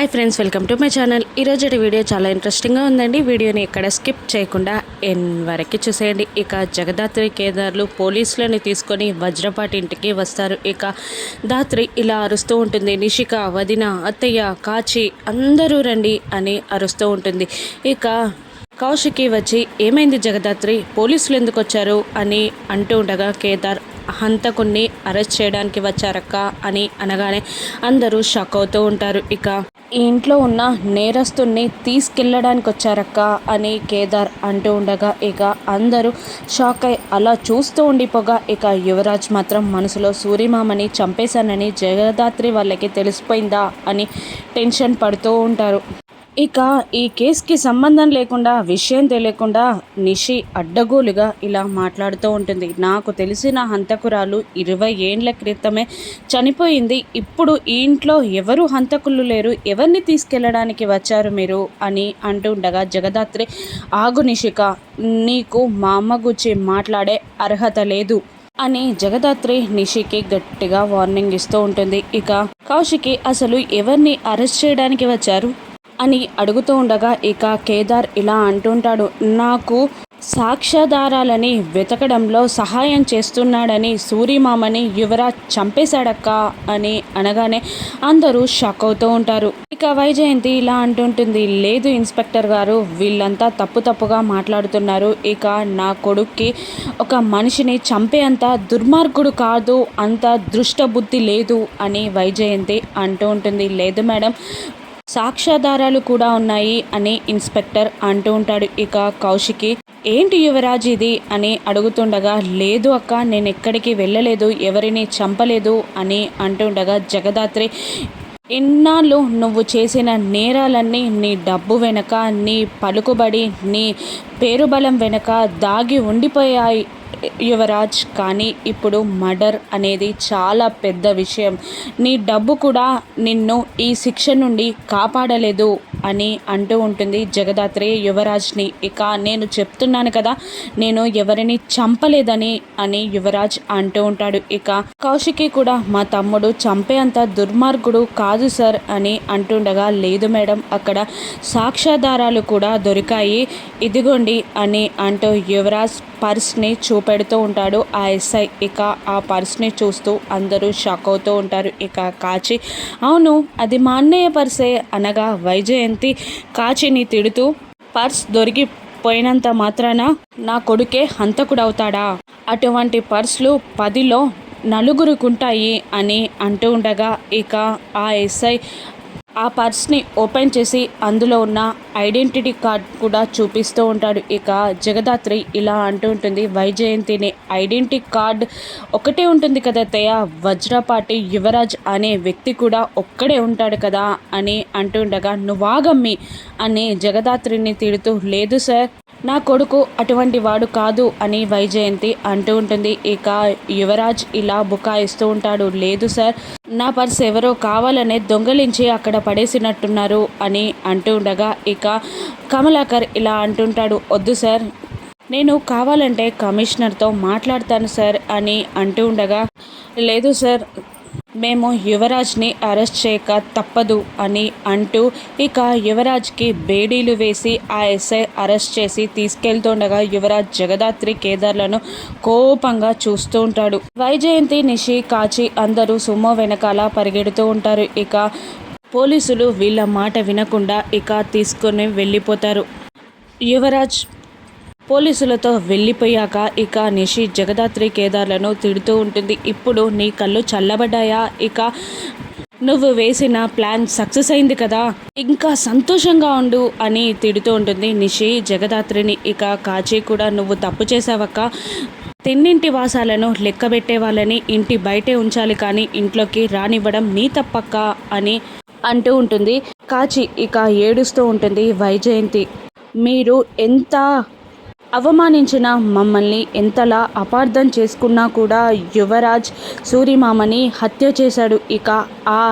Hi friends welcome to my channel. ఈరోజు video చాలా ఇంట్రెస్టింగ్గా ఉందండి. వీడియోని ఇక్కడ స్కిప్ చేయకుండా ఎన్ వరకు చూసేయండి. ఇక జగదాత్రి కేదార్లు పోలీసులను తీసుకొని వజ్రపాటి ఇంటికి వస్తారు. ఇక దాత్రి ఇలా అరుస్తూ ఉంటుంది. నిషిక వదిన అత్తయ్య కాచి అందరూ రండి అని అరుస్తూ ఉంటుంది. ఇక కౌశికి వచ్చి ఏమైంది జగదాత్రి? పోలీసులు ఎందుకు వచ్చారు? అని అంటూ ఉండగా కేదార్ హంతకుణ్ణి అరెస్ట్ చేయడానికి వచ్చారక్క? అని అనగానే అందరూ షాక్ అవుతూ ఉంటారు. ఇక ఈ ఇంట్లో ఉన్న నేరస్తుణ్ణి తీసుకెళ్ళడానికి వచ్చారక్క అని కేదార్ అంటూ ఉండగా ఇక అందరూ షాక్ అయి అలా చూస్తూ ఉండిపోగా ఇక యువరాజ్ మాత్రం మనసులో సూర్యమామని చంపేశానని జగదాత్రి వాళ్ళకి తెలిసిపోయిందా అని టెన్షన్ పడుతూ ఉంటారు. ఇక ఈ కేసుకి సంబంధం లేకుండా విషయం తెలియకుండా నిషి అడ్డగోలుగా ఇలా మాట్లాడుతూ ఉంటుంది. నాకు తెలిసిన హంతకురాలు ఇరవై ఏండ్ల క్రితమే చనిపోయింది. ఇప్పుడు ఈ ఇంట్లో ఎవరు హంతకులు లేరు? ఎవరిని తీసుకెళ్ళడానికి వచ్చారు మీరు? అని అంటుండగా జగదాత్రి ఆగు నిషిక నీకు మా అమ్మ గురించి మాట్లాడే అర్హత లేదు అని జగదాత్రి నిషికి గట్టిగా వార్నింగ్ ఇస్తూ ఉంటుంది. ఇక కౌశికి అసలు ఎవరిని అరెస్ట్ చేయడానికి వచ్చారు? అని అడుగుతూ ఉండగా ఇక కేదార్ ఇలా అంటుంటాడు నాకు సాక్ష్యాధారాలని వెతకడంలో సహాయం చేస్తున్నాడని సూరిమామని యువరాజ్ చంపేశాడక్క అని అనగానే అందరూ షాక్ అవుతూ ఉంటారు. ఇక వైజయంతి ఇలా అంటుంటుంది లేదు ఇన్స్పెక్టర్ గారు వీళ్ళంతా తప్పు తప్పుగా మాట్లాడుతున్నారు. ఇక నా కొడుక్కి ఒక మనిషిని చంపే అంత దుర్మార్గుడు కాదు అంత దృష్టబుద్ధి లేదు అని వైజయంతి అంటూ ఉంటుంది. లేదు మేడం సాక్ష్యాధారాలు కూడా ఉన్నాయి అని ఇన్స్పెక్టర్ అంటూ ఉంటాడు. ఇక కౌశికి ఏంటి యువరాజ్ ఇది? అని అడుగుతుండగా లేదు అక్క నేను ఎక్కడికి వెళ్ళలేదు ఎవరిని చంపలేదు అని అంటుండగా జగదాత్రి ఇన్నాళ్ళు నువ్వు చేసిన నేరాలన్నీ నీ డబ్బు వెనక నీ పలుకుబడి నీ పేరుబలం వెనక దాగి ఉండిపోయాయి. యువరాజ్ కానీ ఇప్పుడు మర్డర్ అనేది చాలా పెద్ద విషయం. నీ డబ్బు కూడా నిన్ను ఈ శిక్ష నుండి కాపాడలేదు. అని అంటూ ఉంటుంది జగదాత్రి యువరాజ్ని ఇక నేను చెప్తున్నాను కదా నేను ఎవరిని చంపలేదని అని యువరాజ్ అంటూ ఉంటాడు. ఇక కౌశికి కూడా మా తమ్ముడు చంపే అంత దుర్మార్గుడు కాదు సార్ అని అంటుండగా లేదు మేడం అక్కడ సాక్ష్యాధారాలు కూడా దొరికాయి ఇదిగోండి అని అంటూ యువరాజ్ పర్స్ని చూపెడుతూ ఉంటాడు. ఆ ఎస్ఐ ఇక ఆ పర్స్ని చూస్తూ అందరూ షాక్ అవుతూ ఉంటారు. ఇక కాచి అవును అది మా అన్నయ్య పర్సే అనగా వైజయంత్ కాచిని తిడుతూ పర్స్ దొరికి పోయినంత మాత్రాన నా కొడుకే హంతకుడవుతాడా? అటువంటి పర్సులు పదిలో నలుగురుకుంటాయి అని అంటూ ఉండగా ఇక ఆ ఎస్ఐ ఆ పర్స్ని ఓపెన్ చేసి అందులో ఉన్న ఐడెంటిటీ కార్డ్ కూడా చూపిస్తూ ఉంటాడు. ఇక జగదాత్రి ఇలా అంటూ ఉంటుంది వైజయంతిని ఐడెంటిటీ కార్డ్ ఒకటే ఉంటుంది కదా తయ? వజ్రపాటి యువరాజ్ అనే వ్యక్తి కూడా ఒక్కడే ఉంటాడు కదా? అని అంటుండగా నువ్వాగమ్మి అని జగదాత్రిని తిడుతూ లేదు సార్. నా కొడుకు అటువంటి వాడు కాదు అని వైజయంతి అంటూ ఉంటుంది. ఇక యువరాజ్ ఇలా బుకాయిస్తూ ఉంటాడు. లేదు సార్ నా పర్స్ ఎవరో కావాలనే దొంగలించి అక్కడ పడేసినట్టున్నారు అని అంటూ ఉండగా ఇక కమలాకర్ ఇలా అంటుంటాడు. వద్దు సార్ నేను కావాలంటే కమిషనర్తో మాట్లాడతాను సార్ అని అంటూ ఉండగా లేదు సార్ మేము యువరాజ్ని అరెస్ట్ చేయక తప్పదు అని అంటూ ఇక యువరాజ్కి బేడీలు వేసి ఆ ఎస్ఐ అరెస్ట్ చేసి తీసుకెళ్తుండగా యువరాజ్ జగదాత్రి కేదార్లను కోపంగా చూస్తూ ఉంటాడు. వైజయంతి నిషి కాచి అందరూ సుమో వెనకాల పరిగెడుతూ ఉంటారు. ఇక పోలీసులు వీళ్ళ మాట వినకుండా ఇక తీసుకొని వెళ్ళిపోతారు. యువరాజ్ పోలీసులతో వెళ్ళిపోయాక ఇక నిషి జగదాత్రి కేదార్లను తిడుతూ ఉంటుంది. ఇప్పుడు నీ కళ్ళు చల్లబడ్డాయా? ఇక నువ్వు వేసిన ప్లాన్ సక్సెస్ అయింది కదా? ఇంకా సంతోషంగా ఉండు అని తిడుతూ ఉంటుంది నిషి జగదాత్రిని. ఇక కాచి కూడా నువ్వు తప్పు చేసావక్క తిన్నింటి వాసాలను లెక్కబెట్టే వాళ్ళని ఇంటి బయటే ఉంచాలి కానీ ఇంట్లోకి రానివ్వడం నీ తప్పక్క అని అంటూ ఉంటుంది. కాచి ఇక ఏడుస్తూ ఉంటుంది వైజయంతి. మీరు ఎంత అవమానించిన మమ్మల్ని ఎంతలా అపార్థం చేసుకున్నా కూడా యువరాజ్ సూరిమామని హత్య చేశాడు. ఇక ఆ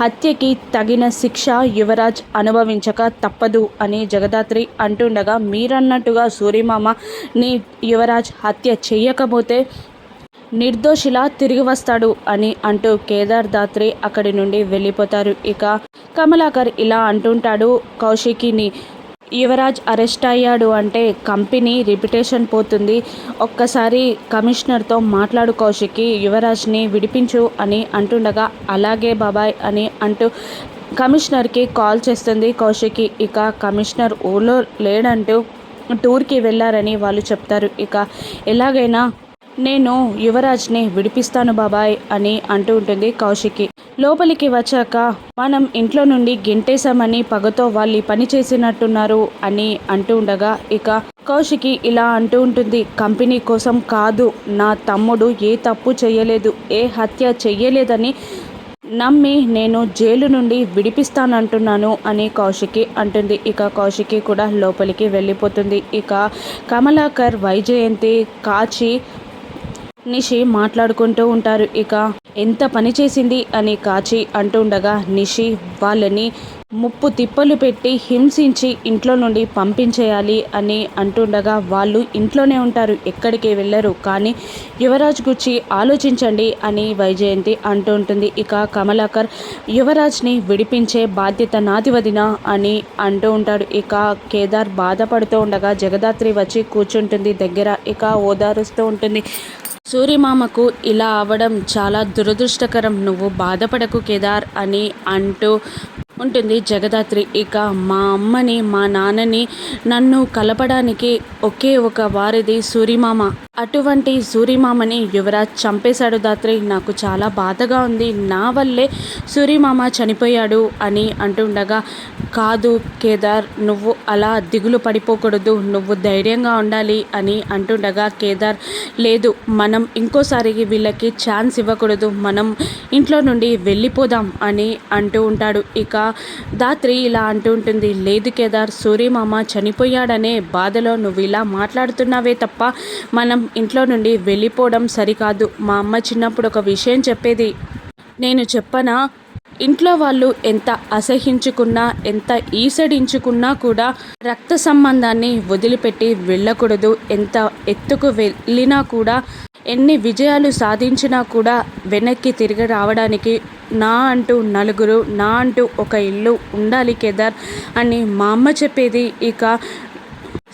హత్యకి తగిన శిక్ష యువరాజ్ అనుభవించక తప్పదు అని జగదాత్రి అంటుండగా మీరన్నట్టుగా సూరిమామని యువరాజ్ హత్య చేయకపోతే నిర్దోషిలా తిరిగి వస్తాడు అని అంటూ కేదార్ దాత్రి అక్కడి నుండి వెళ్ళిపోతారు. ఇక కమలాకర్ ఇలా అంటుంటాడు కౌశికిని యువరాజ్ అరెస్ట్ అయ్యాడు అంటే కంపెనీ రిప్యుటేషన్ పోతుంది. ఒక్కసారి కమిషనర్తో మాట్లాడు కౌశికి యువరాజ్ని విడిపించు అని అంటుండగా అలాగే బాబాయ్ అని అంటూ కమిషనర్కి కాల్ చేస్తుంది కౌశికి ఇక కమిషనర్ ఊళ్ళో లేడంటూ టూర్కి వెళ్ళారని వాళ్ళు చెప్తారు. ఇక ఎలాగైనా నేను యువరాజ్ని విడిపిస్తాను బాబాయ్ అని అంటూ ఉంటుంది కౌశికి. లోపలికి వచ్చాక మనం ఇంట్లో నుండి గెంటేశామని పగతో వాళ్ళు పని చేసినట్టున్నారు అని అంటూ ఉండగా ఇక కౌశికి ఇలా అంటూ ఉంటుంది కంపెనీ కోసం కాదు నా తమ్ముడు ఏ తప్పు చేయలేదు ఏ హత్య చెయ్యలేదని నమ్మి నేను జైలు నుండి విడిపిస్తానంటున్నాను అని కౌశికి అంటుంది. ఇక కౌశికి కూడా లోపలికి వెళ్ళిపోతుంది. ఇక కమలాకర్ వైజయంతి కాచి నిషి మాట్లాడుకుంటూ ఉంటారు. ఇక ఎంత పని చేసింది అని కాచి అంటుండగా నిషి వాళ్ళని ముప్పు తిప్పలు పెట్టి హింసించి ఇంట్లో నుండి పంపించేయాలి అని అంటుండగా వాళ్ళు ఇంట్లోనే ఉంటారు. ఎక్కడికి వెళ్ళరు. కానీ యువరాజ్ గురించి ఆలోచించండి అని వైజయంతి అంటూ ఉంటుంది. ఇక కమలాకర్ యువరాజ్ని విడిపించే బాధ్యత నాది వదిన అని అంటూ ఉంటాడు. ఇక కేదార్ బాధపడుతూ ఉండగా జగదాత్రి వచ్చి కూర్చుంటుంది. దగ్గర ఇక ఓదారుస్తూ ఉంటుంది. సూర్యమామకు ఇలా అవడం చాలా దురదృష్టకరం. నువ్వు బాధపడకు కేదార్ అని అంటూ ఉంటుంది. జగదాత్రి ఇక మా అమ్మని మా నాన్నని నన్ను కలపడానికి ఒకే ఒక వారిది సూరిమామ. అటువంటి సూరిమామని యువరాజ్ చంపేశాడు దాత్రి. నాకు చాలా బాధగా ఉంది. నా వల్లే సూరిమామ చనిపోయాడు అని అంటుండగా కాదు కేదార్ నువ్వు అలా దిగులు పడిపోకూడదు. నువ్వు ధైర్యంగా ఉండాలి అని అంటుండగా కేదార్ లేదు. మనం ఇంకోసారి వీళ్ళకి ఛాన్స్ ఇవ్వకూడదు. మనం ఇంట్లో నుండి వెళ్ళిపోదాం అని అంటూ ఉంటాడు. ఇక దాత్రి ఇలా అంటూ ఉంటుంది లేదు కేదార్ సూర్యమామ చనిపోయాడనే బాధలో నువ్వు ఇలా మాట్లాడుతున్నావే తప్ప మనం ఇంట్లో నుండి వెళ్ళిపోవడం సరికాదు. మా అమ్మ చిన్నప్పుడు ఒక విషయం చెప్పేది నేను చెప్పనా? ఇంట్లో వాళ్ళు ఎంత అసహించుకున్నా ఎంత ఈసడించుకున్నా కూడా రక్త సంబంధాన్ని వదిలిపెట్టి వెళ్ళకూడదు. ఎంత ఎత్తుకు వెళ్ళినా కూడా ఎన్ని విజయాలు సాధించినా కూడా వెనక్కి తిరిగి రావడానికి నా అంటూ నలుగురు నా అంటూ ఒక ఇల్లు ఉండాలి కేదార్ అని మా అమ్మ చెప్పేది. ఇక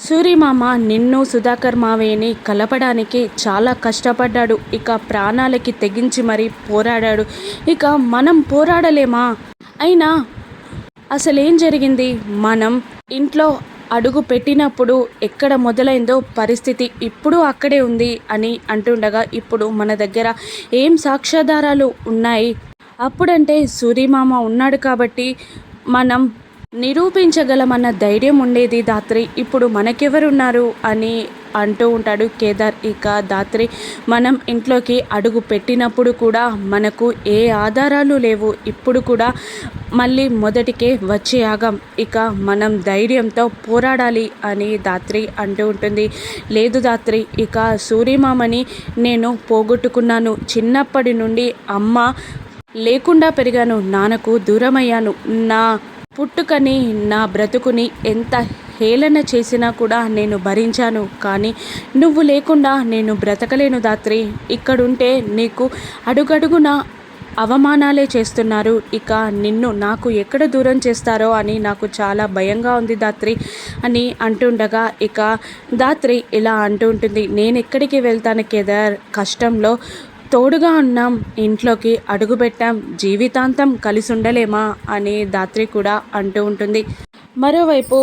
సూరిమామ నిన్ను సుధాకర్ మావయ్యని కలపడానికి చాలా కష్టపడ్డాడు. ఇక ప్రాణాలకి తెగించి మరీ పోరాడాడు. ఇక మనం పోరాడలేమా? అయినా అసలేం జరిగింది? మనం ఇంట్లో అడుగు పెట్టినప్పుడు ఎక్కడ మొదలైందో పరిస్థితి ఇప్పుడు అక్కడే ఉంది అని అంటుండగా ఇప్పుడు మన దగ్గర ఏం సాక్ష్యాధారాలు ఉన్నాయి? అప్పుడంటే సూర్యమామ ఉన్నాడు కాబట్టి మనం నిరూపించగలమన్న ధైర్యం ఉండేది దాత్రి. ఇప్పుడు మనకెవరున్నారు? అని అంటూ ఉంటాడు కేదార్. ఇక దాత్రి మనం ఇంట్లోకి అడుగు పెట్టినప్పుడు కూడా మనకు ఏ ఆధారాలు లేవు. ఇప్పుడు కూడా మళ్ళీ మొదటికే వచ్చే ఆగం ఇక మనం ధైర్యంతో పోరాడాలి అని దాత్రి అంటూ ఉంటుంది. లేదు దాత్రి ఇక సూర్యమామని నేను పోగొట్టుకున్నాను. చిన్నప్పటి నుండి అమ్మ లేకుండా పెరిగాను. నాన్నకు దూరమయ్యాను. నా పుట్టుకని నా బ్రతుకుని ఎంత హేళన చేసినా కూడా నేను భరించాను. కానీ నువ్వు లేకుండా నేను బ్రతకలేను దాత్రి. ఇక్కడుంటే నీకు అడుగడుగున అవమానాలే చేస్తున్నారు. ఇక నిన్ను నాకు ఎక్కడ దూరం చేస్తారో అని నాకు చాలా భయంగా ఉంది దాత్రి అని అంటుండగా ఇక దాత్రి ఇలా అంటూ ఉంటుంది నేను ఎక్కడికి వెళ్తాను కేదార్? కష్టంలో తోడుగా ఉన్నాం ఇంట్లోకి అడుగుపెట్టాం జీవితాంతం కలిసి ఉండలేమా అని దాత్రి కూడా అంటూ ఉంటుంది. మరోవైపు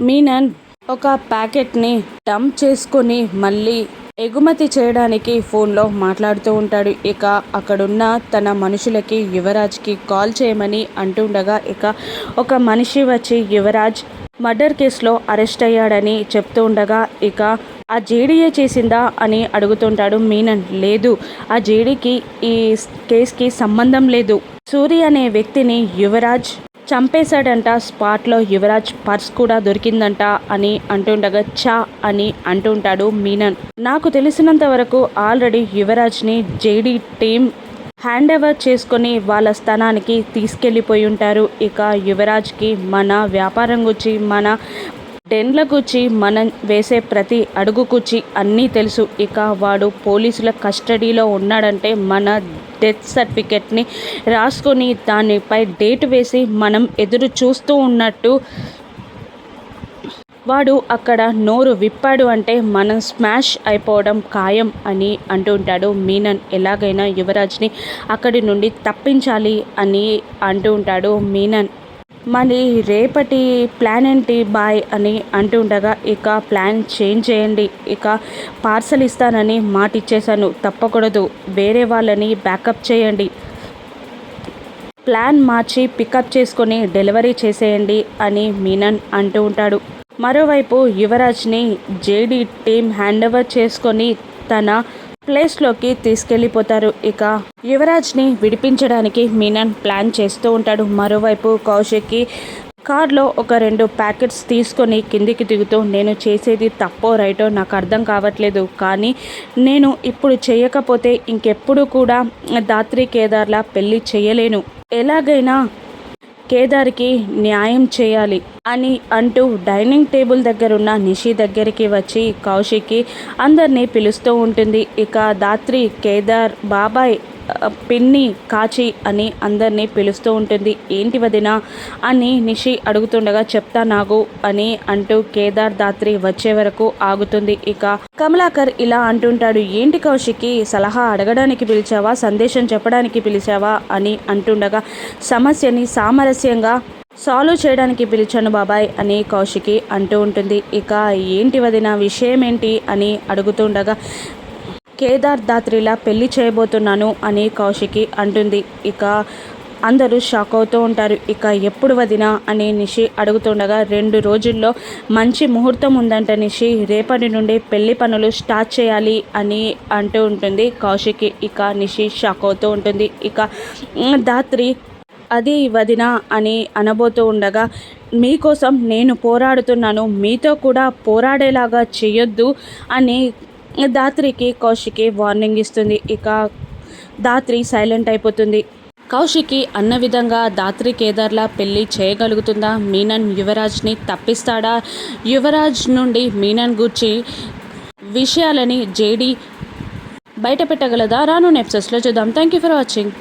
మీనన్ ఒక ప్యాకెట్ని డంప్ చేసుకొని మళ్ళీ ఎగుమతి చేయడానికి ఫోన్లో మాట్లాడుతూ ఉంటాడు. ఇక అక్కడున్న తన మనుషులకి యువరాజ్కి కాల్ చేయమని అంటుండగా ఇక ఒక మనిషి వచ్చి యువరాజ్ మర్డర్ కేసులో అరెస్ట్ అయ్యాడని చెప్తూ ఉండగా ఇక ఆ జేడీఏ చేసిందా అని అడుగుతుంటాడు మీనన్. లేదు ఆ జేడీకి ఈ కేసుకి సంబంధం లేదు. సూరి అనే వ్యక్తిని యువరాజ్ చంపేశాడంట. స్పాట్లో యువరాజ్ పర్స్ కూడా దొరికిందంట అని అంటుండగా చా అని అంటుంటాడు మీనన్. నాకు తెలిసినంత వరకు ఆల్రెడీ యువరాజ్ని జేడీ టీం హ్యాండ్ ఓవర్ చేసుకొని వాళ్ళ స్థానానికి తీసుకెళ్ళిపోయి ఉంటారు. ఇక యువరాజ్కి మన వ్యాపారం గురించి మన డెన్ల గుచ్చి మనం వేసే ప్రతి అడుగు కుచ్చి అన్నీ తెలుసు. ఇక వాడు పోలీసుల కస్టడీలో ఉన్నాడంటే మన డెత్ సర్టిఫికెట్ని రాసుకొని దానిపై డేట్ వేసి మనం ఎదురు చూస్తూ ఉన్నట్టు వాడు అక్కడ నోరు విప్పాడు అంటే మనం స్మాష్ అయిపోవడం ఖాయం అని అంటుంటాడు మీనన్ ఎలాగైనా యువరాజ్ని అక్కడి నుండి తప్పించాలి అని అంటూ ఉంటాడు మీనన్. మరి రేపటి ప్లాన్ ఏంటి బాయ్ అని అంటూ ఉండగా ఇక ప్లాన్ చేంజ్ చేయండి. ఇక పార్సల్ ఇస్తానని మాట ఇచ్చేశాను. తప్పకూడదు. వేరే వాళ్ళని బ్యాకప్ చేయండి. ప్లాన్ మార్చి పికప్ చేసుకొని డెలివరీ చేసేయండి అని మీనన్ అంటూ ఉంటాడు. మరోవైపు యువరాజ్ని జేడీ టీం హ్యాండ్ ఓవర్ చేసుకొని తన ప్లేస్లోకి తీసుకెళ్ళిపోతారు. ఇక యువరాజ్ని విడిపించడానికి మీనన్ ప్లాన్ చేస్తూ ఉంటాడు. మరోవైపు కౌశిక్కి కార్లో ఒక రెండు ప్యాకెట్స్ తీసుకొని కిందికి దిగుతూ నేను చేసేది తప్పో రైటో నాకు అర్థం కావట్లేదు. కానీ నేను ఇప్పుడు చేయకపోతే ఇంకెప్పుడు కూడా దాత్రి కేదార్లా పెళ్ళి చేయలేను. ఎలాగైనా కేదార్కి న్యాయం చేయాలి అని అంటూ డైనింగ్ టేబుల్ దగ్గర ఉన్న నిషి దగ్గరికి వచ్చి కౌశిక్కి అందరినీ పిలుస్తూ ఉంటుంది. ఇక దాత్రి కేదార్ బాబాయ్ పిన్ని కాచి అని అందరినీ పిలుస్తూ ఉంటుంది. ఏంటి వదిన? అని నిషి అడుగుతుండగా చెప్తా నాగు అని అంటూ కేదార్ దాత్రి వచ్చే వరకు ఆగుతుంది. ఇక కమలాకర్ ఇలా అంటుంటాడు ఏంటి కౌశికి? సలహా అడగడానికి పిలిచావా? సందేశం చెప్పడానికి పిలిచావా? అని అంటుండగా సమస్యని సామరస్యంగా సాల్వ్ చేయడానికి పిలిచాను బాబాయ్ అని కౌశికి అంటూ ఉంటుంది. ఇక ఏంటి వదిన? విషయం ఏంటి అని అడుగుతుండగా కేదార్ దాత్రిలా పెళ్ళి చేయబోతున్నాను అని కౌశికి అంటుంది. ఇక అందరూ షాక్ అవుతూ ఉంటారు. ఇక ఎప్పుడు వదినా అని నిషి అడుగుతుండగా రెండు రోజుల్లో మంచి ముహూర్తం ఉందంట నిషి. రేపటి నుండి పెళ్ళి పనులు స్టార్ట్ చేయాలి అని అంటూ ఉంటుంది కౌశికి. ఇక నిషి షాక్ అవుతూ ఉంటుంది. ఇక దాత్రి అది వదిన అని అనబోతూ ఉండగా మీకోసం నేను పోరాడుతున్నాను. మీతో కూడా పోరాడేలాగా చేయొద్దు అని దాత్రికి కౌశికి వార్నింగ్ ఇస్తుంది. ఇక దాత్రి సైలెంట్ అయిపోతుంది. కౌశికి అన్న విధంగా దాత్రి కేదార్లా పెళ్ళి చేయగలుగుతుందా? మీనన్ యువరాజ్ని తప్పిస్తాడా? యువరాజ్ నుండి మీనన్ గుర్చి విషయాలని జేడి బయట పెట్టగలదా రాను నెప్సెస్లో చూద్దాం. Thank you for watching